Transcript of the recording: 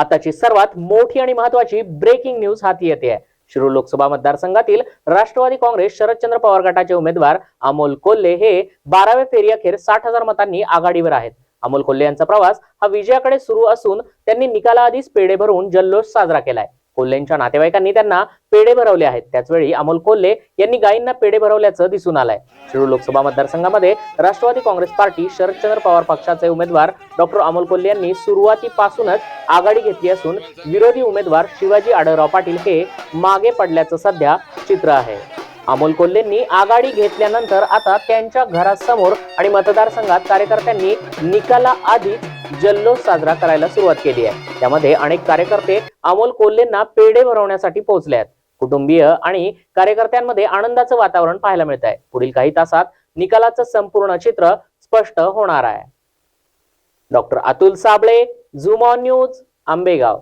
आताची सर्वात मोठी आणि महत्वाची ब्रेकिंग न्यूज हाती येते आहे. शिरूर लोकसभा मतदारसंघातील राष्ट्रवादी काँग्रेस शरदचंद्र पवार गटाचे उमेदवार अमोल कोल्हे हे बाराव्या फेरीअखेर साठ हजार मतांनी आघाडीवर आहेत. अमोल कोल्हे यांचा प्रवास हा विजयाकडे सुरू असून त्यांनी निकालाआधीच पेढे भरून जल्लोष साजरा केलाय. कोल्हेंच्या नातेवाईकांनी त्यांना पेढे भरवले आहेत. त्याचवेळी अमोल कोल्हे यांनी गायींना पेढे भरवल्याचं दिसून आलंय. शिरूर लोकसभा मतदारसंघामध्ये राष्ट्रवादी काँग्रेस पार्टी शरदचंद्र पवार पक्षाचे उमेदवार डॉक्टर अमोल कोल्हे यांनी सुरुवातीपासूनच आघाडी घेतली असून विरोधी उमेदवार शिवाजी आढळराव पाटील हे मागे पडल्याचं सध्या चित्र आहे. अमोल कोल्हेंनी आघाडी घेतल्यानंतर आता त्यांच्या घरासमोर आणि मतदारसंघात कार्यकर्त्यांनी निकाला आधी जल्लोष साजरा करायला सुरुवात केली आहे. त्यामध्ये अनेक कार्यकर्ते अमोल कोल्हेंना पेढे भरवण्यासाठी पोहोचले आहेत. कुटुंबीय आणि कार्यकर्त्यांमध्ये आनंदाचं वातावरण पाहायला मिळत आहे. पुढील काही तासात निकालाचं संपूर्ण चित्र स्पष्ट होणार आहे. डॉक्टर अतुल साबळे झुमॉन न्यूज आंबेगाव.